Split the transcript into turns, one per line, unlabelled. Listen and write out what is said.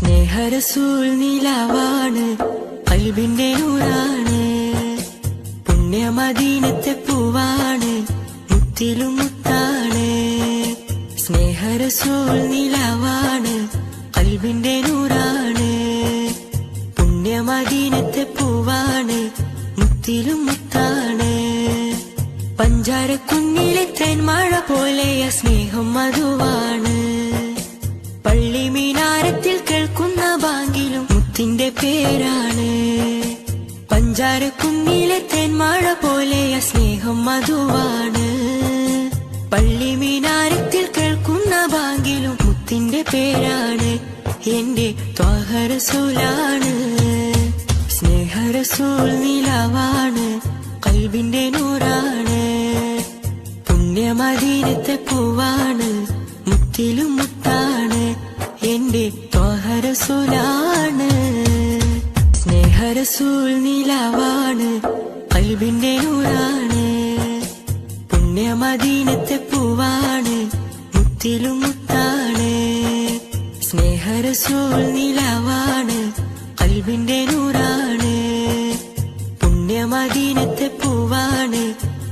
സ്നേഹരസൂൽ നിലാവാണ് കൽബിന്റെ നൂറാണ് പുണ്യമദീനത്തെ പൂവാണ് മുത്തിലും മുത്താണ്. സ്നേഹരസൂൽ നിലാവാണ് കൽബിന്റെ നൂറാണ് പുണ്യമദീനത്തെ പൂവാണ് മുത്തിലും മുത്താണ്. പഞ്ചാര കുഞ്ഞിലെ തേൻമഴ പോലെയ സ്നേഹം മധുവാണ്. മുത്തിന്റെ പേരാണ്. പഞ്ചാര കുഞ്ഞിലെ തേൻമഴ പോലെയ സ്നേഹം മധുവാണ്. പള്ളി മീനാരത്തിൽ കേൾക്കുന്ന ബാങ്കിലും മുത്തിന്റെ പേരാണ്. എന്റെ ത്വാഹരസൂലാണ്. സ്നേഹരസൂൽ നിലാവാണ്. കൽവിന്റെ നൂറാണ്. പുണ്യമദീനത്തെ പൂവാണ്. മുത്തിലും സ്വഹരസുലാണ് സ്നേഹരസൂൽ നീലാവാണ് കൽബിന്റെ നൂറാണ് പുണ്യമദീനത്തെ പൂവാണ് മുത്തിലും മുത്താണ്. സ്നേഹരസൂൽ നീലാവാണ് കൽബിന്റെ നൂറാണ് പുണ്യമദീനത്തെ പൂവാണ്